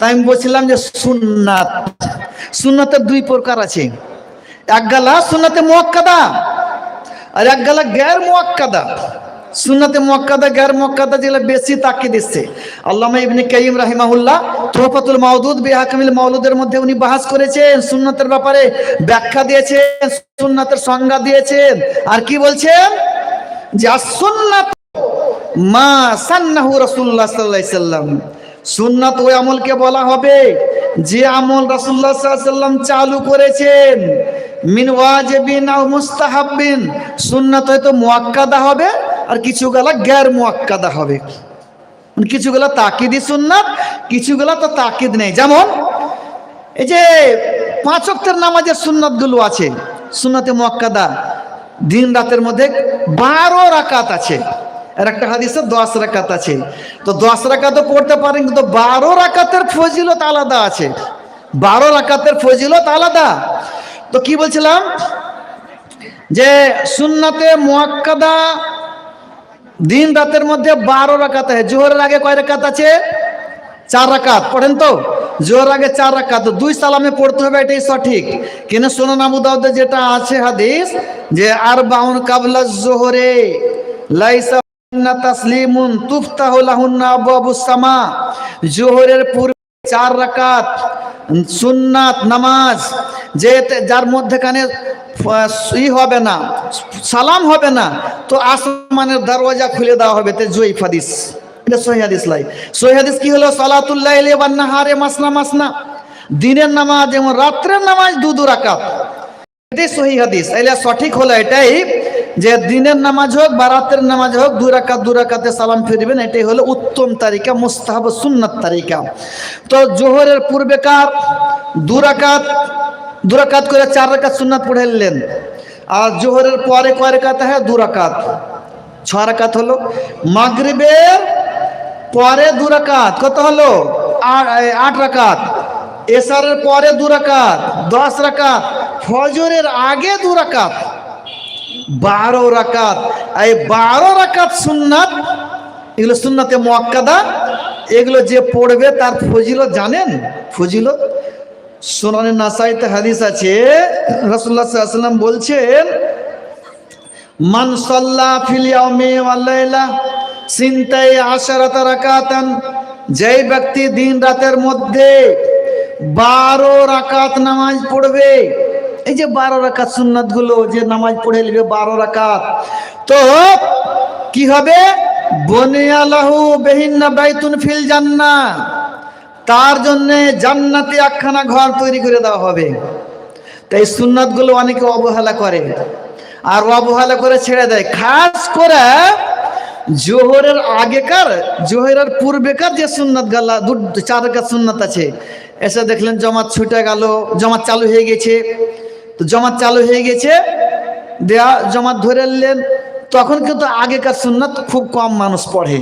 তাই আমি বলছিলাম যে সুন্নাত। সুন্নাতের দুই প্রকার আছে। এক গালা সুন্নাতে মোয়াক্কাদা আর এক গালা গ্যার মোয়াক্কাদা। সুন্নাতে মোয়াক্কাদা গ্যার মোয়াক্কাদা যেগুলো বেশি তাকে দিচ্ছে। আল্লামা ইবনে কাইম রাহিমাহুল্লাহ তোহফাতুল মাউদুদ বিহাকামিল মাউলুদের মধ্যে উনি বাহাস করেছেন, সুন্নাতের ব্যাপারে ব্যাখ্যা দিয়েছেন, সুন্নাতের সংজ্ঞা দিয়েছেন। আর কি বলছেন? যে সুন্নাত মা সান্নাহু রাসূলুল্লাহ সাল্লাল্লাহু আলাইহি সাল্লাম। সুন্নাত ওই আমলকে বলা হবে। যে আমল সাল্লাল্লাহু সাল্লাম চালু করেছেন, মিন ওয়াজিবিন আও মুস্তাহাব্বিন, সুন্নাত হয়তো হবে আর হবে। কিছুগুলো তাকিদি সুন্নাত তো তাকিদ নেই। যেমন, এই যে পাঁচ নামাজের আছে, সুন্নাতে মুআক্কাদা দিন রাতের মধ্যে বারো রাকাত আছে। আর একটা হাদিসে দশ রাকাত আছে। তো দশ রাকাতও পড়তে পারেন, কিন্তু বারো রাকাতের ফজিলত আলাদা আছে। বারো রাকাতের ফজিলত আলাদা। তো কি বলছিলাম? যে সুন্নাতে মুআক্কাদা দিন রাতের মধ্যে বারো রাকাত আছে। জোহরের আগে কয় রাকাত আছে? চার রাকাত। পড়েন তো? জোহর আগে চার রাকাত। দুই সালামে পড়তে হবে, এটাই সঠিক। কিন্তু সোনান আবু দাউদে যেটা আছে হাদিস, যে আর বাউন কাবলা জোহরে, লাইসা জোহরের পূর্বে চার রাকাত সুন্নাত নামাজ, যে যার মধ্যেখানে ই হবে না, সালাম হবে না, তো আসমানের দরওয়াজা খুলে দেওয়া হবে তে জয়ীফ হাদিস। মাসনা মাসনা। দিনের নামাজ যেমন রাত্রের নামাজ দু দু রাকাত। এটাই সহি এলে সঠিক হলো এটাই যে দিনের নামাজ হোক বা রাতের নামাজ হোক দু রাকাত দু রাকাতে সালাম ফিরবেন এটাই হলো উত্তম তারিকা, মুস্তাহাব সুন্নাত তারিকা। তো জোহরের পূর্বেকার দু রাকাত দু রাকাত করে চার রাকাত সুন্নাত পড়ে নিলেন। আর জোহরের পরে কয় রাকাত হ্যাঁ? দু রাকাত। ছ রাকাত হলো। মাগরিবের পরে দু রাকাত, কত হলো? আট রাকাত। এসারের পরে দু রাকাত, দশ রাকাত। ফজরের আগে দু রাকাত। বারো রাকাত। এই বারো রাকাত সুন্নাত, এগুলো সুন্নাতে মোয়াক্কাদা, এগুলো যে পড়বে তার ফজিল জানেন? ফজিল সোনানের নাসাইতে হাদিস আছে আলাইহি ওয়াসাল্লাম বলছেন, মান সাল্লা ফিল ইয়াউমি ওয়াল লাইলা সিনতাই আশারাতা রাকাতান যেই ব্যক্তি দিন রাতের মধ্যে বারো রাকাত নামাজ পড়বে এই যে বারো রাকাত সুন্নাতগুলো যে নামাজ পড়ে নেবে বারো রাকাত। তো কি হবে? বনিয়ালাহু বেহিন্না বাইতুন ফিল জান্না। তার জন্য জান্নাতি একখানা ঘর তৈরি করে দেওয়া হবে। তাই সুন্নাতগুলো অনেকে অবহেলা করে। আর অবহেলা করে ছেড়ে দেয়। খাস করে জোহরের আগেকার, জোহরের পূর্বেকার যে সুন্নাত গালা, দু, চার রেখার সুন্নাত আছে। এসে দেখলেন জমাত ছুটে গেল, জমাত চালু হয়ে গেছে। তো জমাত চালু হয়ে গেছে। দেয়া জমাত ধরে নিলেন। তখন কিন্তু আগেকার সুন্নাত খুব কম মানুষ পড়ে।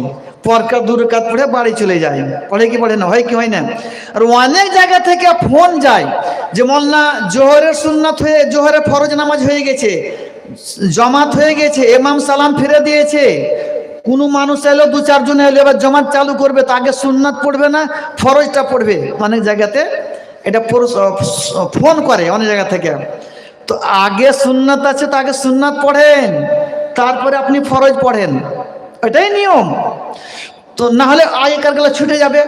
পরকার দু রেখাত পড়ে বাড়ি চলে যায়। পড়ে কি পড়ে না? হয় কি হয় না? আর অনেক জায়গা থেকে ফোন যায় যে মল্লা জোহরের সুন্নাত হয়ে, জোহরে ফরজ নামাজ হয়ে গেছে। জমাত হয়ে গেছে। এমাম সালাম ফিরে দিয়েছে। কোনো মানুষ এলো দু চারজন এলো, এবার জমাত চালু করবে। তো আগে সুন্নাত পড়বে না, ফরজটা পড়বে। অনেক জায়গাতে এটা ফোন করে অনেক জায়গা থেকে। তো আগে সুন্নাত আছে, তো আগে সুন্নাত পড়েন, তারপরে আপনি ফরজ পড়েন। এটাই নিয়ম। তো না হলে আগেকার গেলে ছুটে যাবে।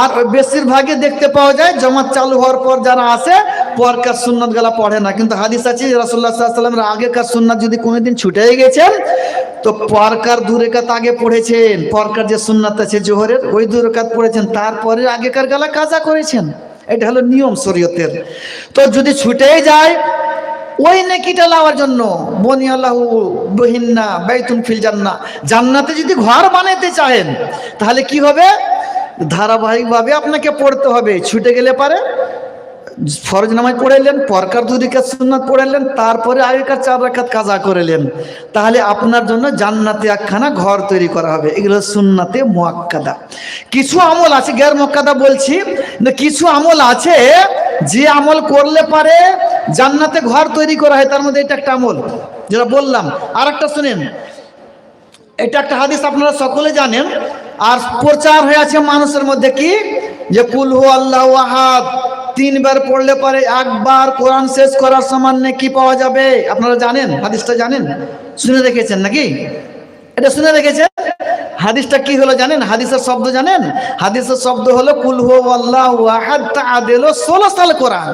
আর বেশিরভাগই দেখতে পাওয়া যায়, জমাত চালু হওয়ার পর যারা আসে পরকার সুন্নাত গেলা পড়ে না। কিন্তু হাদিস আছে রাসুল্লাহ সাল্লামের আগেকার সুন্নাত যদি কোনোদিন ছুটে গেছেন, তো পরকার দুরেকাত আগে পড়েছেন। পরকার যে সুন্নাত আছে জোহরের, ওই দুরেকাত পড়েছেন। তারপরে আগেকার গেলা কাজা করেছেন। এটা হলো নিয়ম শরীয়তের। তো যদি ছুটে যায়, ওই নেকিটা লাওয়ার জন্য, বনি আল্লাহ বহিন্না বেতুন ফিল জান্না। জান্নাতে যদি ঘর বানাতে চাহেন, তাহলে কি হবে? ধারাবাহিকভাবে আপনাকে পড়তে হবে। ছুটে গেলে পারে ফরজ নামাজ পড়েলেন পরকার দুই রেখাত সুন্নাত পড়েলেন তারপরে আগেকার চার রাখাত কাজা করেলেন। তাহলে আপনার জন্য জান্নাতে একখানা ঘর তৈরি করা হবে। এগুলো সুন্নাতে মোয়াক্কাদা। কিছু আমল আছে গ্যার মোয়াক্কাদা বলছি। কিছু আমল আছে, যে আমল করলে পারে জান্নাতে ঘর তৈরি করা হয়। তার মধ্যে এটা একটা আমল, যেটা বললাম। আর একটা শুনেন। এটা একটা হাদিস আপনারা সকলে জানেন। আর প্রচার হয়ে আছে মানুষের মধ্যে কি? যে কুল হু আল্লাহ আহাদ। তিনবার পড়লে পরে একবার কোরআন শেষ করার সমান কি পাওয়া যাবে? আপনারা জানেন? হাদিসটা জানেন? শুনে রেখেছেন নাকি? এটা শুনে রেখেছেন হাদিসটা কি হলো জানেন? হাদিসের শব্দ জানেন? হাদিসের শব্দ হলো কুলহু আল্লাহ আহাদ তাআদিলু ষোলো সাল কোরআন।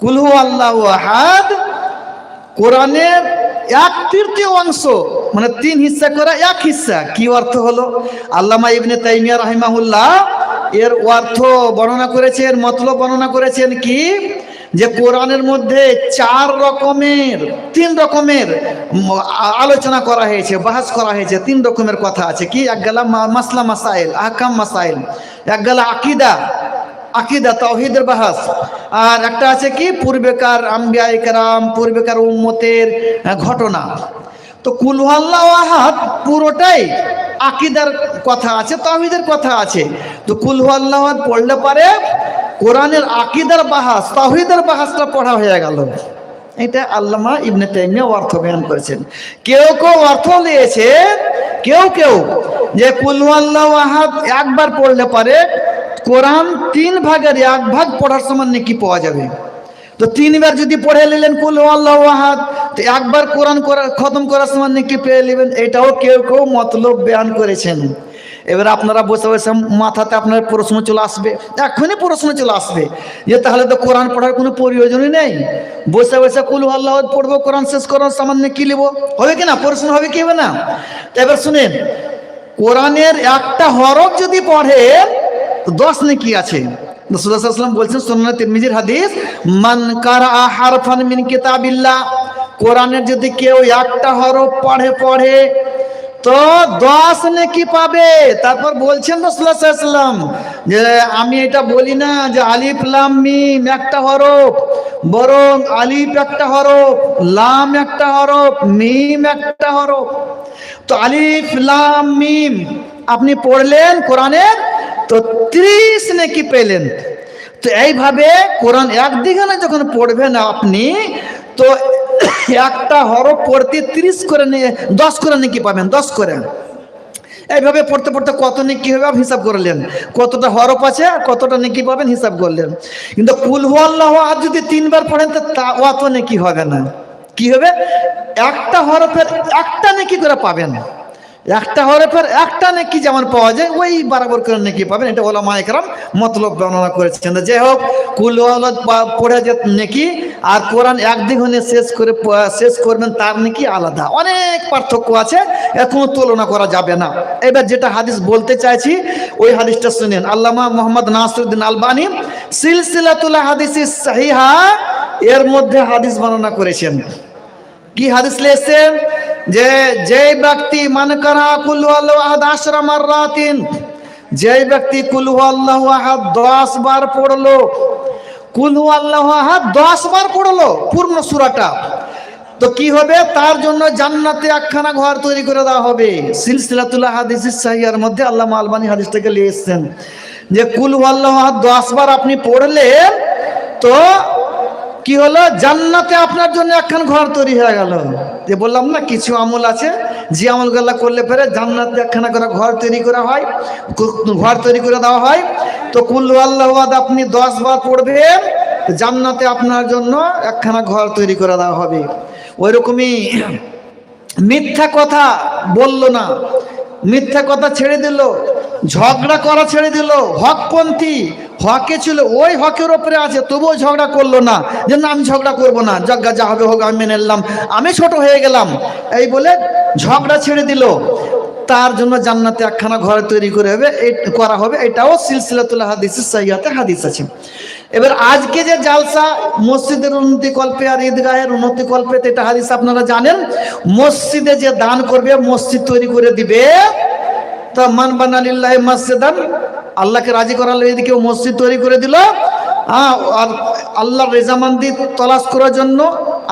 কুলহু আল্লাহ আহাদ কোরআনের এক তৃতীয় অংশ মানে তিন হিস্সা করে এক হিস্সা কি অর্থ হলো? আল্লামা ইবনে তাইমিয়া রাহিমাহুল্লাহ এর অর্থ বর্ণনা করেছেন, মতলব বর্ণনা করেছেন কি? যে কোরআনের মধ্যে চার রকমের, তিন রকমের আলোচনা করা হয়েছে, বাহাস করা হয়েছে, তিন রকমের কথা আছে। কি? এক গেলা মাসলা মাসাইল, আহকাম মাসাইল, এক গেলা আকিদা আকিদা, তাওহিদের বাহাস। আর একটা আছে কি? পূর্বেকার আম্বিয়া ইকরাম পূর্বেকার উম্মতের ঘটনা। তো কুলহাল্লা আহাদ পুরোটাই আকিদার কথা আছে, তাওহিদের কথা আছে। তো কুলহাল্লাহ পড়লে পারে কোরআনের আকিদার বাহাস, তাওহিদের বাহাসটা পড়া হয়ে গেল। এটা আল্লামা ইবনে তাইমিয়া অর্থ বয়ান করেছেন। কেউ কেউ অর্থ নিয়েছে কেউ কেউ, যে কুলহাল্লাহ আহাদ একবার পড়লে পারে কোরআন তিন ভাগের এক ভাগ পড়ার সমান নাকি পাওয়া যাবে। তো তিনবার যদি পড়ে নিলেন, কুল আল্লাহ আহাদ, তো একবার কোরআন করা, খতম করার সময় নাকি পেয়ে নেবেন, এটাও কেউ কেউ মতলব বয়ান করেছেন। এবার আপনারা বসে বসে মাথাতে আপনার প্রশ্ন চলে আসবে, এখনই প্রশ্ন চলে আসবে, যে তাহলে তো কোরআন পড়ার কোনো প্রয়োজনই নেই। বসে বসে কুল আল্লাহ পড়ব, কোরআন শেষ করার সামান্য কি নেব, হবে কি না? প্রশ্ন হবে কি হবে না? এবার শুনেন, কোরআনের একটা হরফ যদি পড়ে দশ নাকি আছে। রাসূলুল্লাহ বলছেন সুন্নাহ তিরমিজির হাদিস, মান কারা হারফান মিন কিতাবিল্লাহ কোরআনের যদি কেউ একটা হরফ পড়ে পড়ে, তো দশ নাকি পাবে। তারপর বলছেন রাসূলুল্লাহ যে, আমি এটা বলি না যে আলিফ, লাম, মিম একটা হরফ, বরং আলিফ একটা হরফ, লাম একটা হরফ, মিম একটা হরফ। তো আলিফ, লাম, মিম আপনি পড়লেন কোরআনের তো ত্রিশ নাকি পেলেন। তো এইভাবে কোরআন একদিকে না যখন পড়বেন আপনি, তো একটা হরফ পড়তে ত্রিশ করে নিয়ে, দশ করে নাকি পাবেন, দশ করে। এইভাবে পড়তে পড়তে কত নাকি হবে হিসাব করলেন। কতটা হরফ আছে আর কতটা নাকি পাবেন হিসাব করলেন। কিন্তু কুল আল্লাহ আর যদি তিনবার পড়েন, তো তা অত নাকি হবে না। কি হবে? একটা হরফের একটা নাকি করে পাবেন। একটা হরফের একটা নাকি যেমন পাওয়া যায়, ওই বরাবর করে নাকি পাবেন। এটা ওলা মায়করাম মতলব বর্ণনা করেছেন। যে হোক, কুল পড়ে যে নাকি, আর কোরআন একদিন হলে শেষ করে শেষ করবেন, তার নাকি আলাদা। অনেক পার্থক্য আছে এর কোনো তুলনা করা যাবে না। এবার যেটা হাদিস বলতে চাইছি, ওই হাদিসটা শুনেন। আল্লামা মোহাম্মদ নাসরুদ্দিন আলবানি সিলসিলাতুল্লাহ হাদিস সাহিহা, এর মধ্যে হাদিস বর্ণনা করেছেন। কি হাদিস লিখছেন? যে যে ব্যক্তি মান করা কুল্লু আল্লাহ আহাদ আশরা মাররাতিন যে ব্যক্তি কুল্লু আল্লাহ আহাদ 10 বার পড়ল কুল্লু আল্লাহ আহাদ 10 বার পড়ল পূর্ণ সূরাটা, তো কি হবে? তার জন্য জান্নাতে একখানা ঘর তৈরি করে দেওয়া হবে। সিলসিলাতুল্লাহ হাদিস সাহিয়ার মধ্যে আল্লামা আলবানী হাদিসটাকে নিয়ে এসছেন যে কুল আল্লাহ 10 বার আপনি পড়লেন, তো কি হলো? জান্নাতে আপনার জন্য একখান ঘর তৈরি হয়ে গেল। যে বললাম না, কিছু আমল আছে। যে আমলগুলা করলে পরে জান্নাতে একখানা করে ঘর তৈরি করা হয় ঘর তৈরি করে দেওয়া হয়। তো কুল্লু আল্লাহ আপনি দশ বার পড়বেন জান্নাতে আপনার জন্য একখানা ঘর তৈরি করে দেওয়া হবে। ওই রকমই মিথ্যা কথা বলল না। মিথ্যা কথা ছেড়ে দিল, ঝগড়া করা ছেড়ে দিল, হকপন্থী হকে ছিল, ওই হকের ওপরে আছে, তবুও ঝগড়া করল না। যে না, আমি ঝগড়া করব না, যজ্ঞা যা হবে হোক, আমি মেনে নিলাম। আমি ছোট হয়ে গেলাম। এই বলে ঝগড়া ছেড়ে দিল। তার জন্য জান্নাতে একখানা ঘর তৈরি করে হবে করা হবে। এটাও সিলসিলাতুল হাদিস সাইয়াতে হাদিস আছে। এবার আজকে যে জালসা, মসজিদের উন্নতি কল্পে আর ঈদগাহের উন্নতি কল্পে এটা হাদিস আপনারা জানেন। মসজিদে যে দান করবে, মসজিদ তৈরি করে দিবে। তা মান বানালিল্লাহ মসজিদান, আল্লাহকে রাজি করার লেগে কেউ মসজিদ তৈরি করে দিল হ্যাঁ আর আল্লাহর রেজামান্দি তলাশ করার জন্য,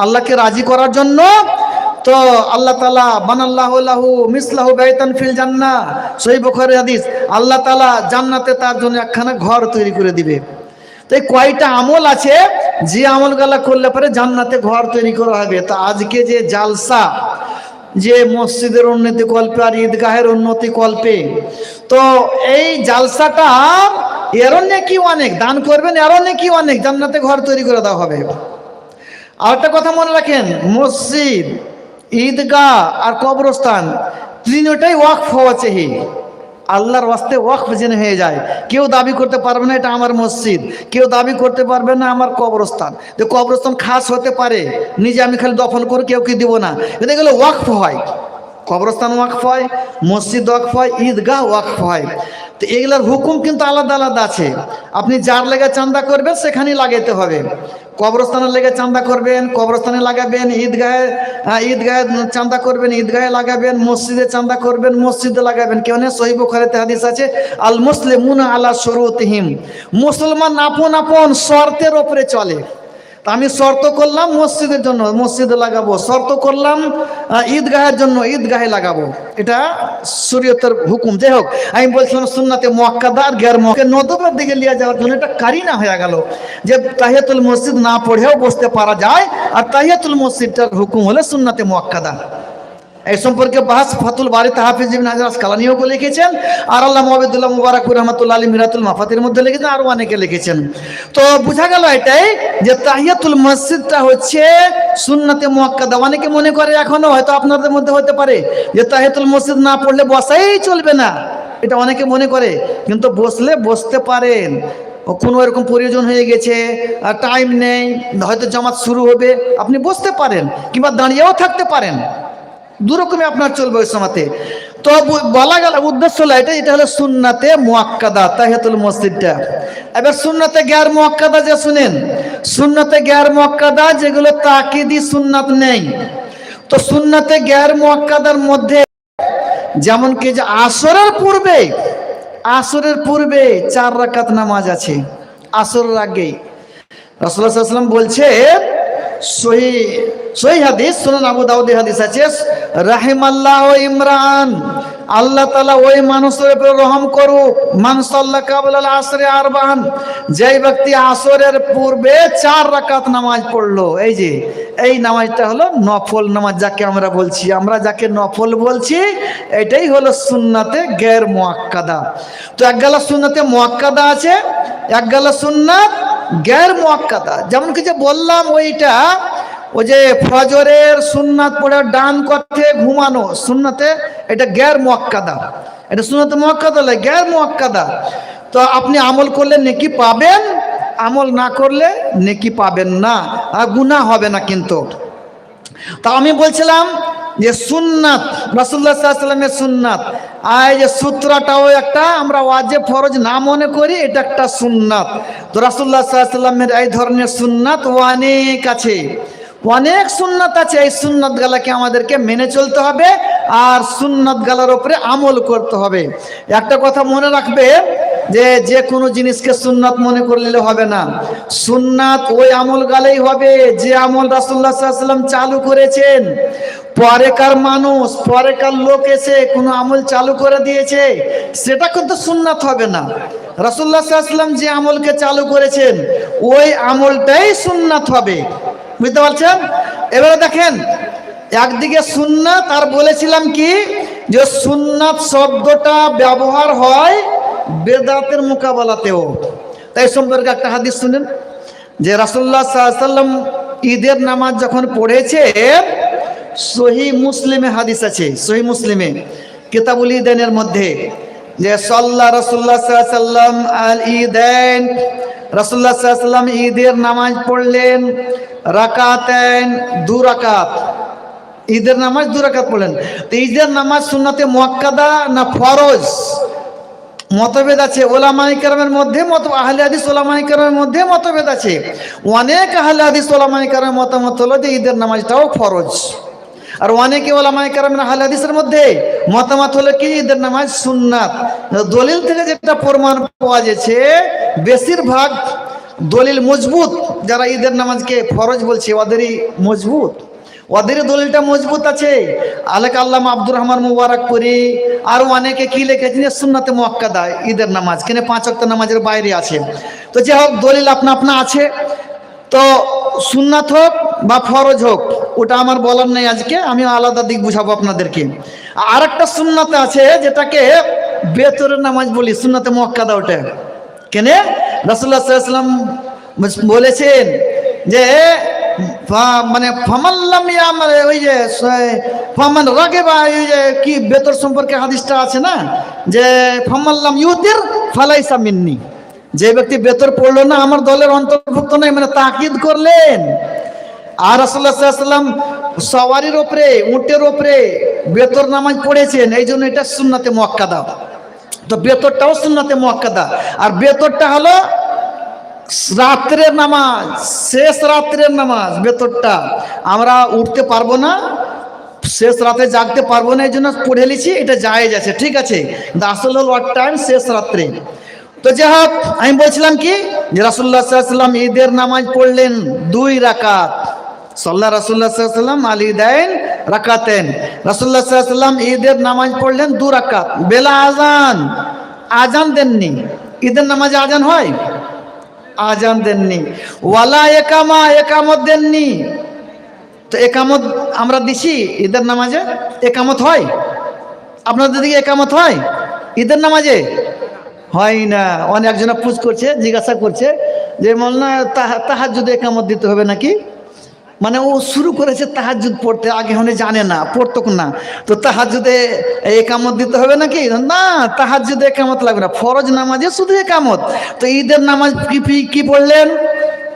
আল্লাহকে রাজি করার জন্য, তো আল্লাহ তালা বানাল্লাহু লাহু মিসলাহু বাইতান ফিল জান্নাহ। সহি বুখারী হাদিস, আল্লাহ তালা জান্নাতে তার জন্য একখানা ঘর তৈরি করে দিবে। তো এই কয়টা আমল আছে, যে আমলগুলা করলে পরে জান্নাতে ঘর তৈরি করা হবে। তো আজকে যে জালসা যে মসজিদের উন্নতি কল্পে আর ঈদগাহের উন্নতি কল্পে। তো এই জালসাটা এরও নাকি অনেক, দান করবেন এরও নাকি অনেক, জান্নাতে ঘর তৈরি করে দেওয়া হবে। আর একটা কথা মনে রাখেন, মসজিদ, ঈদগাহ আর কবরস্থান, তিনটাই ওয়াকফ হওয়া চাহি আল্লাহর ওয়াস্তে ওয়াকফ জেনে হয়ে যায়। কেউ দাবি করতে পারবে না এটা আমার মসজিদ। কেউ দাবি করতে পারবে না আমার কবরস্থান। যে কবরস্থান খাস হতে পারে। নিজে আমি খালি দফন করে, কেউ কি দিব না? এটা এগুলো ওয়াকফ হয়। কবরস্থান ওয়াকফ হয়, মসজিদ ওয়াকফ হয়, ঈদগাহ ওয়াকফ হয়। তো এগুলার হুকুম কিন্তু আলাদা আলাদা আছে। আপনি যার লেগে চান্দা করবেন, সেখানেই লাগাইতে হবে। কবরস্থানের লেগে চান্দা করবেন, কবরস্থানে লাগাবেন, ঈদগাহে ঈদগাহে চান্দা করবেন, ঈদগাহে লাগাবেন, মসজিদে চান্দা করবেন, মসজিদে লাগাবেন। কেন সহিব খারেতে হাদিস আছে আল মুসলিমুন আলা শুরুতহিম। মুসলমান আপন আপন শর্তের ওপরে চলে। আমি শর্ত করলাম মসজিদের জন্য, মসজিদে লাগাবো। শর্ত করলাম ঈদগাহের জন্য ঈদগাহে লাগাবো। এটা শরীয়তের হুকুম। যাই হোক, আমি বলছিলাম সুন্নাতে মক্কাদার আর গ্যার মক্কে নদবের দিকে নিয়ে যাওয়ার জন্য এটা কারিনা হয়ে গেল। যে তাহিয়াতুল মসজিদ না পড়েও বসতে পারা যায়, আর তাহিয়াতুল মসজিদটার হুকুম হলে সুন্নাতে মোয়াক্কাদা। এই সম্পর্কে বাহাস ফাতুল বাড়ি তাহাফিজ ইবনে হাজার আসকালানিও লিখেছেন, আর আল্লাহ মহাবিদুল্লাহ মুবারাকুর রহমতুল্লাহ আলী মিরাতুল মাফাতের মধ্যে লিখেছেন আরও অনেকে লিখেছেন। তো বোঝা গেল এটাই যে তাহিয়াতুল মসজিদটা হচ্ছে সুন্নাতে মুয়াক্কাদা। অনেকে মনে করে এখনও হয়তো আপনাদের মধ্যে হতে পারে যে তাহিয়াতুল মসজিদ না পড়লে বসাই চলবে না। এটা অনেকে মনে করে, কিন্তু বসলে বসতে পারেন। কোনো এরকম প্রয়োজন হয়ে গেছে টাইম নেই, হয়তো জামাত শুরু হবে, আপনি বসতে পারেন, কিংবা দাঁড়িয়েও থাকতে পারেন। দুরকমই আপনার চলবে ওই সময়তে তো বলা গেল, উদ্দেশ্য হলো এটা এটা হলো সুন্নাতে মোয়াক্কাদা, তাহিয়াতুল মসজিদটা। এবার সুন্নাতে গ্যার মোয়াক্কাদা যে শুনেন, সুন্নাতে গ্যার মুয়াক্কাদা যেগুলো তাকিদি সুন্নাত নেই। তো সুন্নাতে গ্যার মোয়াক্কাদার মধ্যে, যেমন কি যে আসরের পূর্বে আসরের পূর্বে চার রাকাত নামাজ আছে। আসরের আলাইহি ওয়াসাল্লাম বলছে আবু হাদিস রাহিমাল্লাহ ইমরান, আল্লাহ তাআলা ওই মানুষের মান যেই ব্যক্তি পূর্বে চার রাকাত নামাজ পড়ল, এই যে, এই নামাজটা হলো নফল নামাজ, যাকে আমরা বলছি। আমরা যাকে নফল বলছি, এটাই হলো সুন্নাতে গের মুয়াক্কাদা। তো এক গালা সুন্নাতে মুয়াক্কাদা আছে এক গালা সুন্নাত গ্যার মোয়াক্কাদা। যেমন কি যে বললাম ওইটা, ওই যে ফজরের সুন্নাত পড়ে ডান করতে ঘুমানো, সুন্নাতে এটা গ্যার মোয়াক্কাদা। এটা সুন্নাতে মোয়াক্কাদা নয় গ্যার মোয়াক্কাদা। তো আপনি আমল করলে নেকি পাবেন, আমল না করলে নেকি পাবেন না, আর গুনাহ হবে না কিন্তু। তা আমি বলছিলাম যে সুন্নাত রাসুল্লাহ সাল্লামের সুন্নাত। আর যে সূত্রটাও একটা, আমরা ওয়াজে ফরজ না মনে করি, এটা একটা সুন্নাত। তো রাসুল্লাহ সাল্লামের এই ধরনের সুন্নাত অনেক আছে। অনেক সুন্নাত আছে, এই সুন্নাত গালাকে আমাদেরকে মেনে চলতে হবে, আর সুন্নাত গালার উপরে আমল করতে হবে। একটা কথা মনে রাখবে যে যে কোনো জিনিসকে সুন্নাত মনে করলে হবে না। সুন্নাত ওই আমল গালেই হবে, যে আমল রাসুল্লাহ সাল্লাম চালু করেছেন। পরেকার মানুষ, পরেকার লোক এসে কোনো আমল চালু করে দিয়েছে, সেটা কিন্তু সুন্নাত হবে না। রাসুল্লাহ সাল্লাম যে আমলকে চালু করেছেন, ওই আমলটাই সুন্নাত হবে। বুঝতে পারছেন? এবারে দেখেন, একদিকে সুন্নাত, আর বলেছিলাম কি? যে সুন্নাত শব্দটা ব্যবহার হয় বেদাতের মোকাবেলাতেও। তাই সম্পর্কে একটা হাদিস শুনেন, যে রাসুল্লাহ সাল্লাম ঈদের নামাজ যখন পড়েছে, সহি মুসলিমে হাদিস আছে, সহি মুসলিমে, কিতাবুল ঈদেনের মধ্যে, যে সাল্লাহ রসুল্লাহ সাল্লাম আল ঈদেন রসুল্লাহ সাল্লাম ঈদের নামাজ পড়লেন রাকাতেন দু রাকাত। ঈদের নামাজ দু রাকাত পড়লেন। তো ঈদের নামাজ সুন্নাতে মুয়াক্কাদা না ফরজ? মতভেদ আছে। ওলামাই কারামের মধ্যে মত, আহলে হাদিস ওলামাই কারামের মধ্যে মতভেদ আছে। অনেক আহলে হাদিস ওলামাই কারামের মতামত হলো যে ঈদের নামাজটাও ফরজ। আর অনেকে ওলামাই কারামের আহলে হাদিসের মধ্যে মতামত হলো কি, ঈদের নামাজ সুন্নাত। দলিল থেকে যেটা প্রমাণ পাওয়া যাচ্ছে বেশিরভাগ দলিল মজবুত। যারা ঈদের নামাজকে ফরজ বলছে, ওদেরই মজবুত। ওদের দলিলটা মজবুত আছে। আলেক আল্লাহ আব্দুর রহমান মুবারক করি আর অনেকে কি লিখেছেন সুন্নাতে মোয়াক্কাদা, ঈদের নামাজ কেন পাঁচ অক্ট নামাজের বাইরে আছে। তো যে হোক, দলিল আপনা আপনা আছে। তো সুন্নাত হোক বা ফরজ হোক, ওটা আমার বলার নেই আজকে, আমি আলাদা দিক বুঝাবো আপনাদেরকে। আর একটা সুন্নাতে আছে যেটাকে বেতরের নামাজ বলি, সুন্নাতে মোয়াক্কাদা ওটা। কেনে? রাসুল্লাহ বলেছেন যে মানে ফামাল্লাম ইয়া মানে ওই যে ফামান রাগে বা ওই যে কি বেতর সম্পর্কে হাদিসটা আছে না? যে ফামাল্লাম ইউতির ফালাইসা মিন্নি। যে ব্যক্তি বেতর পড়ল না, আমার দলের অন্তর্ভুক্ত নয় মানে তাকিদ করলেন। আর সাল্লাম সওয়ারির ওপরে, উটের ওপরে বেতর নামাজ পড়েছেন এই জন্য এটা সুন্নাতে মোয়াক্কাদা। তো বেতরটাও সুন্নাতে মোয়াক্কাদা। আর বেতরটা হলো রাত্রের নামাজ, শেষ রাত্রের নামাজ, ভেতরটা। আমরা উঠতে পারব না, শেষ রাতে জাগতে পারব না এই জন্য পড়ে লিছি এটা জায়েজ আছে, ঠিক আছে। কিন্তু আসল হল ওয়ার টাইম শেষ রাত্রে। তো যাই হোক, আমি বলছিলাম কি? যে রাসুল্লাহ সাল্লাম ঈদের নামাজ পড়লেন দুই রাকাত। সাল্লাহ রাসুল্লাহ সাল্লাম আলী দেন রাকাতেন। রাসুল্লাহ সাল্লাম ঈদের নামাজ পড়লেন দু রাকাত। বেলা আজান আজান দেননি। ঈদের নামাজে আজান হয়? আজান দেননি। ওয়ালা একামা, একামত দেননি। তো একামত আমরা দিছি ঈদের নামাজে, একামত হয়? আপনাদের দিকে একামত হয়? ঈদের নামাজে? হয় না। অনেকজনা পুজ করছে, জিজ্ঞাসা করছে যে, মলনা তাহার যদি একামত দিতে হবে নাকি? মানে ও শুরু করেছে তাহাজুদ পড়তে, আগে হনে জানে না, পড়তো না। তো তাহাজুদে একামত দিতে হবে নাকি? না তাহাজুদে একামত লাগবে না, ফরজ নামাজে শুধু একামত। তো ঈদের নামাজ কি কি- পড়লেন?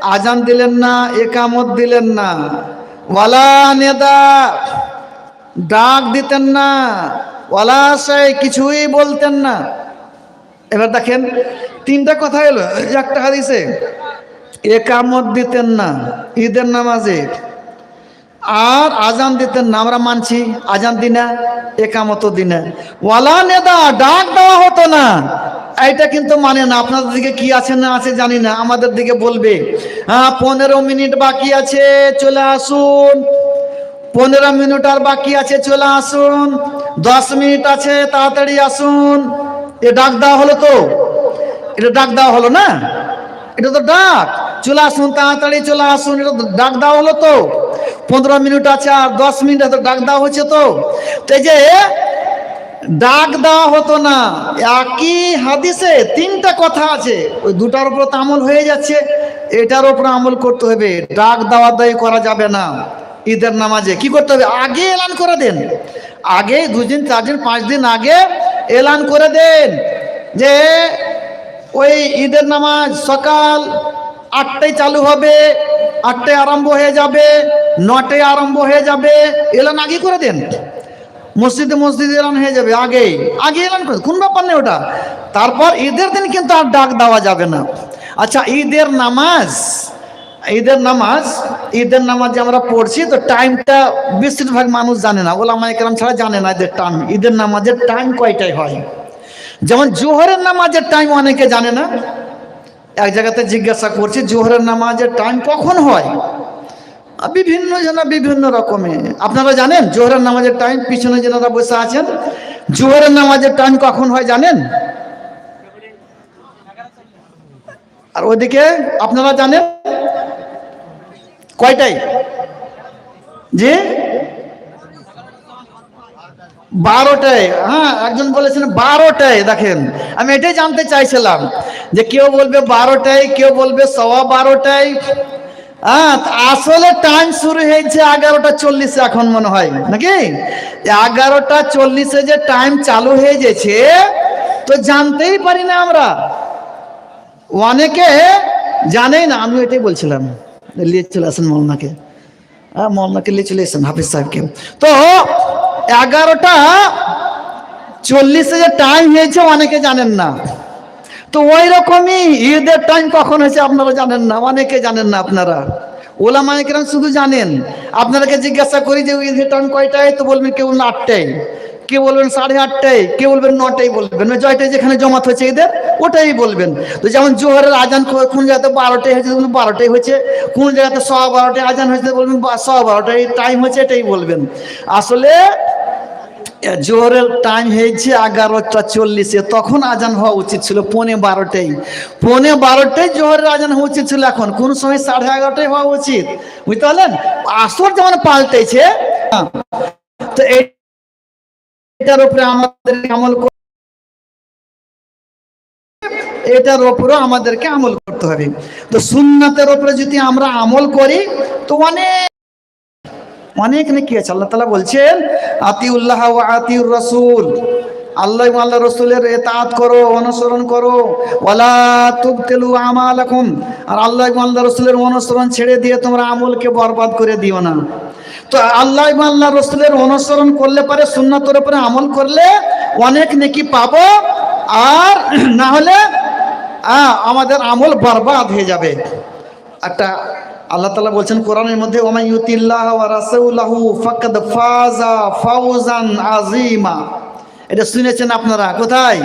আজান দিলেন না, একামত দিলেন না। ওয়ালা নেদা, ডাক দিতেন না, ওয়ালা সাই কিছুই বলতেন না। এবার দেখেন, তিনটা কথা এলো, একটা হাদিসে। একামত দিতেন না, ঈদের নামাজে। আর আজান দিতেন না, আমরা মানছি আজান দিনা একামত দিনা ওয়ালা নেদা, ডাক দেওয়া হতো না। এইটা কিন্তু মানে না, আপনাদের দিকে কি আছে না আছে জানি না, আমাদের দিকে বলবে। হ্যাঁ পনেরো মিনিট বাকি আছে, চলে আসুন। পনেরো মিনিট আর বাকি আছে, চলে আসুন। দশ মিনিট আছে, তাড়াতাড়ি আসুন। এ ডাক দেওয়া হলো তো? এটা ডাক দেওয়া হলো না? এটা তো ডাক। চলে আসুন, তাড়াতাড়ি চলে আসুন, এটা তো ডাক দেওয়া হলো তো। পনেরো মিনিট আছে আর দশ মিনিট তো ডাক দেওয়া হচ্ছে তো। এই যে, ডাক দেওয়া হতো না, একই হাদিসে তিনটা কথা আছে। ওই দুটার উপর তো আমল হয়ে যাচ্ছে, এটার উপর আমল করতে হবে। ডাক দেওয়া দায়ী করা যাবে না। ঈদের নামাজে কি করতে হবে? আগে এলান করে দেন। আগে দুদিন চার দিন, পাঁচ দিন আগে এলান করে দেন। যে ওই ঈদের নামাজ সকাল আটটায় চালু হবে, আটটায় আরম্ভ হয়ে যাবে, নটায় আরম্ভ হয়ে যাবে। এলান আগে করে দেন। মসজিদে মসজিদে এলান হয়ে যাবে আগেই আগে এলান করে কোন ব্যাপার নেই ওটা। তারপর ঈদের দিন কিন্তু আর ডাক দেওয়া যাবে না। আচ্ছা ঈদের নামাজ ঈদের নামাজ ঈদের নামাজ যে আমরা পড়ছি, তো টাইমটা বেশিরভাগ মানুষ জানে না। ওলা মাইকেরাম ছাড়া জানে না ঈদের টাইম ঈদের নামাজের টাইম কয়টায় হয়? যেমন জোহরের নামাজের টাইম অনেকে জানে না। এক জায়গাতে জিজ্ঞাসা করছি, জোহরের নামাজের টাইম কখন হয়? বিভিন্ন জনা বিভিন্ন রকমের। আপনারা জানেন জোহরের নামাজের টাইম পিছনে যেনারা বসে আছেন, জোহরের নামাজের টাইম কখন হয় জানেন? আর ওইদিকে আপনারা জানেন? কয়টাই জি? বারোটায় হ্যাঁ একজন বলেছেন বারোটায়, দেখেন, আমি এটাই জানতে চাইছিলাম যে কেউ বলবে বারোটায়, কেউ বলবে সওয়া বারোটায়। হ্যাঁ আসলে টাইম শুরু হয়েছে এগারোটা চল্লিশে এখন মনে হয়, নাকি? এগারোটা চল্লিশে যে টাইম চালু হয়ে গেছে, তো জানতেই পারি না আমরা। অনেকে জানেই না আমি এটাই বলছিলাম নিয়ে চলে আসেন মৌলানাকে। হ্যাঁ মৌলানাকে নিয়ে চলে এসেন হাফিজ সাহেবকে। তো এগারোটা চল্লিশে যে টাইম হয়েছে, অনেকে জানেন না। তো ওই রকমই ঈদের টাইম কখন হয়েছে আপনারা জানেন না, অনেকে জানেন না আপনারা। ওলা মানে মাইকরাম শুধু জানেন। আপনারাকে জিজ্ঞাসা করি যে ঈদের টাইম কয়টায়? তো বলবেন কেউ আটটায়। কেউ বলবেন সাড়ে আটটায়, কেউ বলবেন নটায় বলবেন। জয়টায় যেখানে জমাত হয়েছে ঈদের, ওটাই বলবেন। তো যেমন জোহরের আজান কোন জায়গাতে বারোটায় হয়েছে বলবেন বারোটায় হয়েছে। কোন জায়গাতে স বারোটায় আজান হয়েছে বলবেন স বারোটায় টাইম হয়েছে, এটাই বলবেন। আসলে জোহরের টাইম হয়েছে এগারোটা চল্লিশে। তখন আজান হওয়া উচিত ছিল পৌনে বারোটাই পৌনে বারোটায় জোহরের আজান হওয়া উচিত ছিল এখন। কোন সময় সাড়ে এগারোটায় হওয়া উচিত? বুঝতে পারলেন? আসর যেমন পাল্টেছে, তো এটার উপরে আমাদের আমল এটার ওপরও আমাদেরকে আমল করতে হবে। তো সুন্নাতের ওপরে যদি আমরা আমল করি, তো অনেক অনেক নাকি আছে। আল্লাহ তালা বলছেন, আতিউল্লাহ আতিউর রসুল আল্লাহ আল্লাহ রসুলের এতাত করো, অনুসরণ করো। ওলা তুব তেলু আমাল এখন আর আল্লাহ আল্লাহ রসুলের অনুসরণ ছেড়ে দিয়ে তোমরা আমলকে বরবাদ করে দিও না। তো আল্লাহ আল্লাহ রসুলের অনুসরণ করলে পারে, সুন্নাতের উপরে আমল করলে অনেক নেকি পাবো। আর না হলে আমাদের আমল বরবাদ হয়ে যাবে। একটা আল্লাহ তালা বলছেন কোরআনের মধ্যে আজিমা এটা শুনেছেন আপনারা, কোথায়?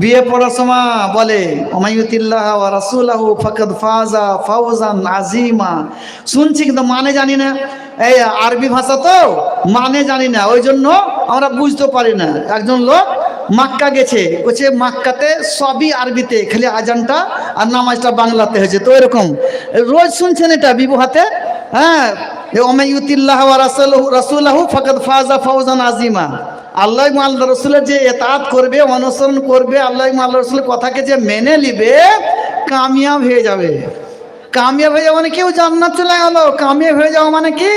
বিয়ে পড়ার সময় বলে ফাজা আজিমা শুনছি কিন্তু মানে জানি না। এই আরবি ভাষা তো মানে জানি না ওই জন্য আমরা বুঝতে পারি না। একজন লোক মাক্কা গেছে। বলছে, মাক্কাতে সবই আরবিতে, খালি আজানটা আর নামাজটা বাংলাতে হয়েছে। তো এরকম। রোজ শুনছেন এটা বিবাহাতে? হ্যাঁ? ওমাইউতিল্লাহ রাসূলাহু ফাকাদ ফাজা ফাউজান আজিমা আল্লাহ আল্লাহ রসুলের যে এতাত করবে, অনুসরণ করবে, আল্লাহ আল্লাহ রসুলের কথাকে যে মেনে নিবে, কামিয়াব হয়ে যাবে। কামিয়াব হয়ে যাওয়া মানে কেউ জান্নাত চলে গেল। কামিয়াব হয়ে যাওয়া মানে কি?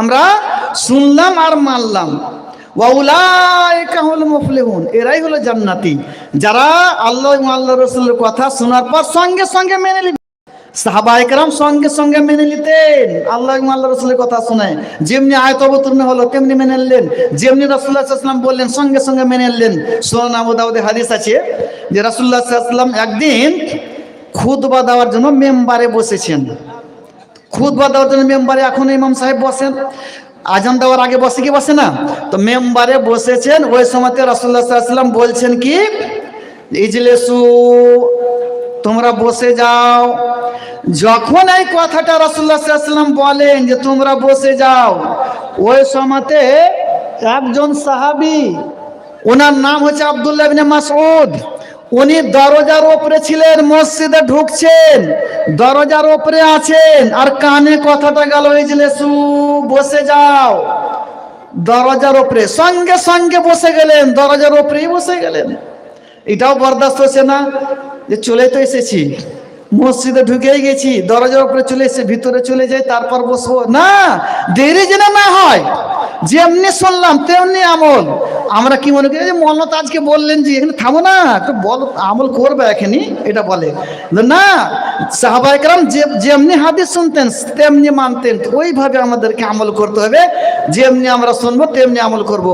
আমরা শুনলাম আর মানলাম। এরাই হলো জান্নাতি। যারা আল্লাহ আল্লাহ রসুলের কথা শোনার পর সঙ্গে সঙ্গে মেনে নিবে। সাহাবা একরাম সঙ্গে সঙ্গে মেনে নিতেন। আল্লাহ আল্লাহ রসুলের কথা শুনে যেমনি আয়ত অবতীর্ণ হলো, তেমনি মেনে নিলেন। যেমনি রাসুল্লাহ সাল্লাম বললেন, সঙ্গে সঙ্গে মেনে নিলেন। সোনান আবু দাউদে হাদিস আছে যে রাসুল্লাহ সাল্লাম একদিন খুদবা দেওয়ার জন্য মেম্বারে বসেছেন। খুদবা দেওয়ার জন্য মেম্বারে এখন ইমাম সাহেব বসেন। আজান দেওয়ার আগে বসে কি বসে না? তো মেম্বারে বসেছেন, ওই সময়তে রাসুল্লাহ বলছেন কি, ইজলেসু, তোমরা বসে যাও। যখন এই কথাটা রাসুল্লাহাম বলেন যে, তোমরা বসে যাও। ওই সময়তে একজন সাহাবি, ওনার নাম হচ্ছে আবদুল্লাহ মাসউদ। উনি দরজার ওপরে ছিলেন, মসজিদে ঢুকছেন। দরজার ওপরে আছেন, আর কানে কথাটা গেল সু বসে যাও। দরজার ওপরে, সঙ্গে সঙ্গে বসে গেলেন, দরজার ওপরেই বসে গেলেন। এটাও বরদাস্ত হচ্ছে না? যে চলে তো এসেছি। মসজিদে ঢুকেই গেছি দরজার উপরে চলে এসে ভিতরে চলে যাই, তারপর বসবো। না, দেরি যেন না হয়, যেমনি শুনলাম তেমনি আমল। আমরা কি মনে করি যে মল্লত আজকে বললেন যে, এখানে থামো না, একটু বল, আমল করবে এখানে, এটা বলে। না সাহাবাইকরাম যে, যেমনি হাদিস শুনতেন, তেমনি মানতেন, ওইভাবে আমাদেরকে আমল করতে হবে। যেমনি আমরা শুনব, তেমনি আমল করব।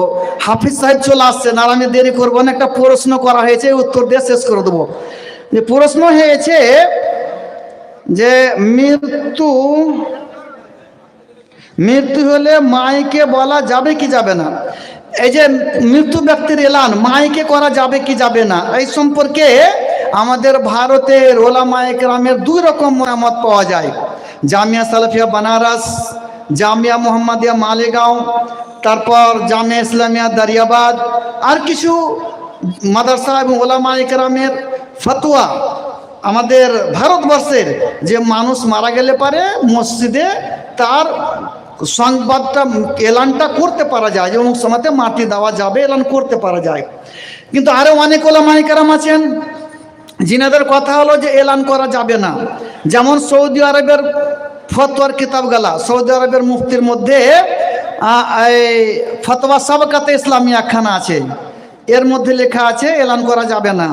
হাফিজ সাহেব চলে আসছেন আর আমি দেরি করব না, একটা প্রশ্ন করা হয়েছে, উত্তর দিয়ে শেষ করে দেবো। যে প্রশ্ন হয়েছে যে মৃত্যু মৃত্যু হলে মাইকে বলা যাবে কি যাবে না? এই যে মৃত্যু ব্যক্তির এলান, মাইকে করা যাবে কি যাবে না? এই সম্পর্কে আমাদের ভারতের ওলামা একরামের দুই রকম মতামত পাওয়া যায়। জামিয়া সালাফিয়া বানারস, জামিয়া মোহাম্মদিয়া মালেগাঁও, তারপর জামিয়া ইসলামিয়া দারিয়াবাদ, আর কিছু মাদ্রাসা এবং ওলামা একরামের ফতোয়া আমাদের ভারতবর্ষের যে মানুষ মারা গেলে পারে মসজিদে, তার সংবাদটা, এলানটা করতে পারা যায় অমুক সময়তে মাটি দেওয়া যাবে, এলান করতে পারা যায়। কিন্তু আরও অনেক ওলামাইকারাম আছেন জিনাদের কথা হলো যে এলান করা যাবে না। যেমন সৌদি আরবের ফতোয়ার কিতাবগালা, সৌদি আরবের মুফতির মধ্যে ফতোয়া সাবকাতে ইসলামী একখানা আছে। এর মধ্যে লেখা আছে, এলান করা যাবে না।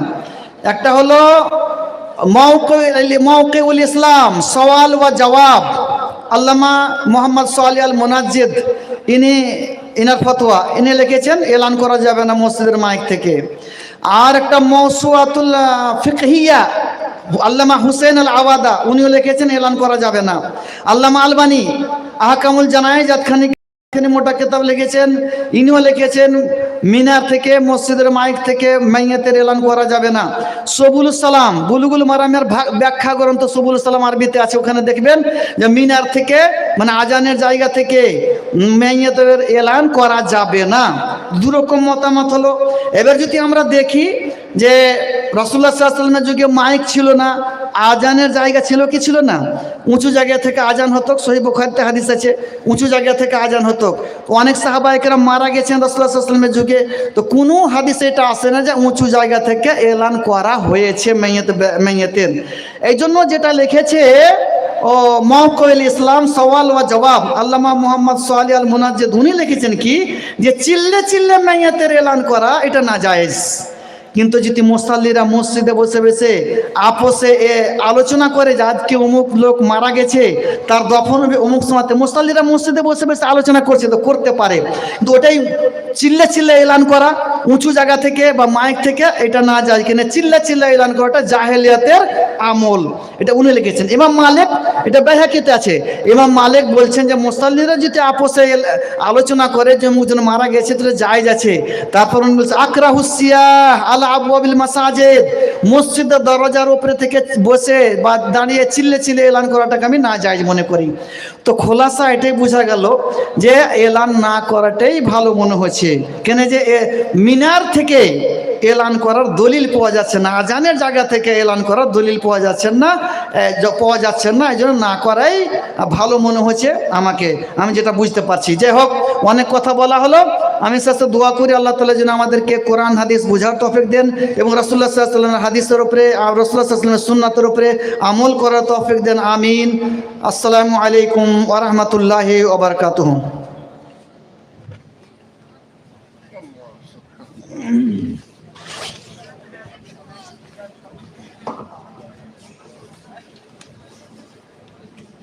একটা হলো মৌকেউল ইসলাম, সওয়াল ওয়া জবাব আল্লামা মোহাম্মদ সোয়ালি আল মোনাজিদ ইনি ইনার ফতোয়া। ইনি লিখেছেন, এলান করা যাবে না মসজিদের মাইক থেকে। আর একটা মৌসুয়াতুল ফিকহিয়া, আল্লামা হুসেন আল আওয়াদা, উনিও লিখেছেন, এলান করা যাবে না। আল্লামা আলবানি, আহকামুল জানায় যাতখানি এখানে মোটা কিতাব লিখেছেন, ইনিও লিখেছেন, মিনার থেকে, মসজিদের মাইক থেকে মাইয়াতের এলান করা যাবে না। সবুল সালাম, বুলুগুল মারামের ব্যাখ্যা গ্রন্থ সবুল সালাম আরবিতে আছে, ওখানে দেখবেন যে মিনার থেকে মানে আজানের জায়গা থেকে মাইয়াতের এলান করা যাবে না। দুরকম মতামত হলো। এবার যদি আমরা দেখি যে রসুল্লাহ সাল্লামের যুগে মাইক ছিল না, আজানের জায়গা ছিল কি ছিল না? উঁচু জায়গা থেকে আজান হতো সহি বুখারিতে হাদিস আছে, উঁচু জায়গা থেকে আজান হতো অনেক সাহাবাহিকেরা মারা গেছেন রসুল্লাহ সাল্লামের যুগে। তো কোনো হাদিসে এটা আসে না যে উঁচু জায়গা থেকে এলান করা হয়েছে মেয়েত মেয়েতের এই জন্য যেটা লিখেছে, ও মহকল ইসলাম সওয়াল ওয়া জবাব, আল্লামা মোহাম্মদ সোয়ালি আল মুনাজ্জেদ, উনি লিখেছেন কি? যে চিল্লে চিল্লে মেয়েতের এলান করা এটা না জায়েজ কিন্তু যদি মুসাল্লিরা মসজিদে বসে বসে আপোষে এ আলোচনা করে যে আজকে অমুক লোক মারা গেছে, তার দফন হবে অমুক সময়তে মুসাল্লিরা মসজিদে বসে বসে আলোচনা করছে তো করতে পারে। কিন্তু ওটাই চিল্লে চিল্লে এলান করা, উঁচু জায়গা থেকে বা মাইক থেকে এটা না যায় কিনা চিল্লা চিল্লা এলান করাটা জাহেলিয়াতের আমল। এটা উনি লিখেছেন। ইমাম মালিক, এটা বেহাকিতে আছে। ইমাম মালিক বলছেন যে মুসাল্লিরা যদি আপোষে আলোচনা করে যে মুজন মারা গেছে, তাহলে জায়েজ যাচ্ছে তারপর উনি বলছে আকরাহুসিয়া আলা আবওয়াবিল মাসাজিদ, মসজিদের দরজার উপরে থেকে বসে বা দাঁড়িয়ে চিল্লে চিল্লে এলান করাটাকে আমি না যাই মনে করি। তো খোলাসা এটাই বোঝা গেল যে এলান না করাটাই ভালো মনে হচ্ছে। কেন যে মিনার থেকে এলান করার দলিল পাওয়া যাচ্ছে না। আজানের জায়গা থেকে এলান করার দলিল পাওয়া যাচ্ছে না। পাওয়া যাচ্ছে না, এই জন্য না করাই ভালো মনে হচ্ছে আমাকে। আমি যেটা বুঝতে পারছি। যাই হোক, অনেক কথা বলা হলো। আমি শেষে দোয়া করি আল্লাহ তালা যেন আমাদেরকে কোরআন, হাদিস বুঝার তফিক দেন এবং রসুল্লাহ সাল্লামের হাদিসের উপরে রসুল্লাহ সাল্লামের সুন্নাতের উপরে আমল করার তফিক দেন। আমিন। আসসালামু আলাইকুম ওরহমতুল্লাহ ওবরকাতুহ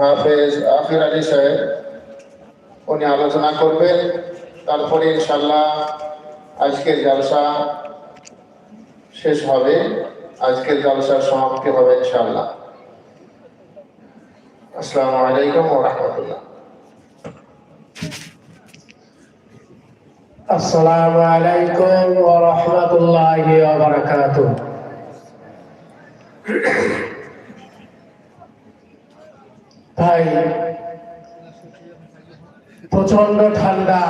হাফেজ আফির আলী সাহেব, উনি আলোচনা করবেন। তারপরে ইনশাল্লাহ আজকের জলসা শেষ হবে। আজকের জলসার সমাপ্তি হবে ইনশাল্লাহ আসসালামু আলাইকুম রাহমাতুল্লাহ। আসসালামু আলাইকুম ওয়া রাহমাতুল্লাহি ওয়া বারাকাতুহু। ভাই প্রচণ্ড ঠান্ডা